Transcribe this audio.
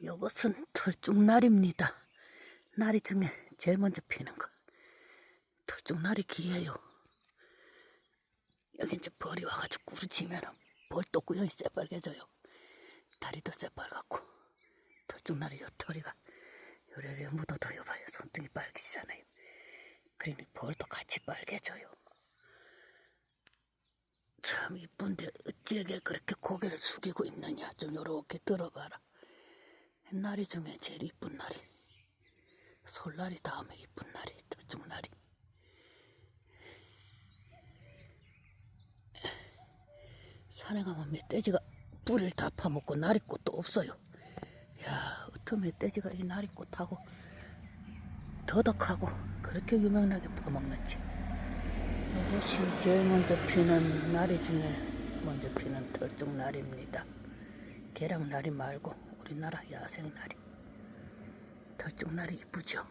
이것은 털쭉날입니다. 나리 중에 제일 먼저 피는 거. 털쭉날이 귀해요. 여기 이제 벌이 와가지고 구르치면 벌도 구형이 새빨개져요. 다리도 새빨갛고 털쭉날이 요 털이가 요래요래 묻어둬요 봐요. 손등이 빨개지잖아요. 그러니 벌도 같이 빨개져요. 참 이쁜데 어찌하게 그렇게 고개를 숙이고 있느냐 좀 요렇게 들어봐라 날이 중에 제일 이쁜 날이 솔날이 다음에 이쁜 날이 들쭉날이. 산에 가면 멧돼지가 뿌리를 다 파먹고 나리꽃도 없어요. 야 어떤 멧돼지가 이 나리꽃하고 더덕하고 그렇게 유명하게 파먹는지. 이것이 제일 먼저 피는 나리 중에 먼저 피는 털쭉나리입니다. 계량나리 말고 우리나라 야생나리. 털쭉나리 이쁘죠?